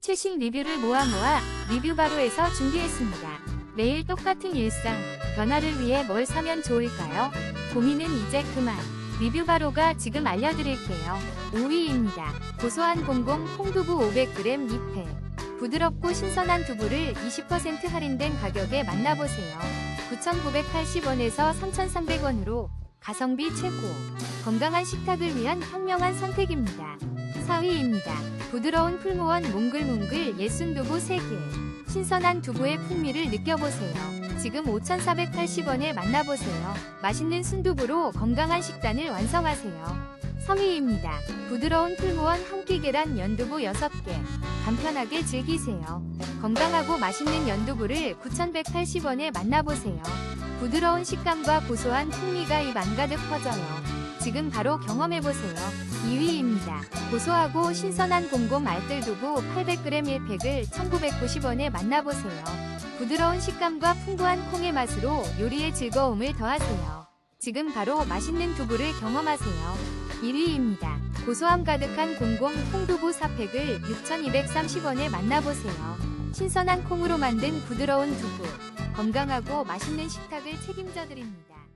최신 리뷰를 모아 모아 리뷰 바로에서 준비했습니다. 매일 똑같은 일상, 변화를 위해 뭘 사면 좋을까요? 고민은 이제 그만. 리뷰 바로가 지금 알려드릴게요. 5위입니다. 고소한 공공 홍두부 500g 2팩. 부드럽고 신선한 두부를 20% 할인된 가격에 만나보세요. 9,980원에서 3,300원으로 가성비 최고. 건강한 식탁을 위한 현명한 선택입니다. 4위입니다. 부드러운 풀무원 몽글몽글 예순두부 3개. 신선한 두부의 풍미를 느껴보세요. 지금 5,480원에 만나보세요. 맛있는 순두부로 건강한 식단을 완성하세요. 3위입니다. 부드러운 풀무원 한 끼 계란 연두부 6개. 간편하게 즐기세요. 건강하고 맛있는 연두부를 9,180원에 만나보세요. 부드러운 식감과 고소한 풍미가 입 안 가득 퍼져요. 지금 바로 경험해보세요. 2위입니다. 고소하고 신선한 공곰 알뜰 두부 800g 1팩을 1990원에 만나보세요. 부드러운 식감과 풍부한 콩의 맛으로 요리의 즐거움을 더하세요. 지금 바로 맛있는 두부를 경험하세요. 1위입니다. 고소함 가득한 공공 콩두부 4팩을 6,230원에 만나보세요. 신선한 콩으로 만든 부드러운 두부. 건강하고 맛있는 식탁을 책임져 드립니다.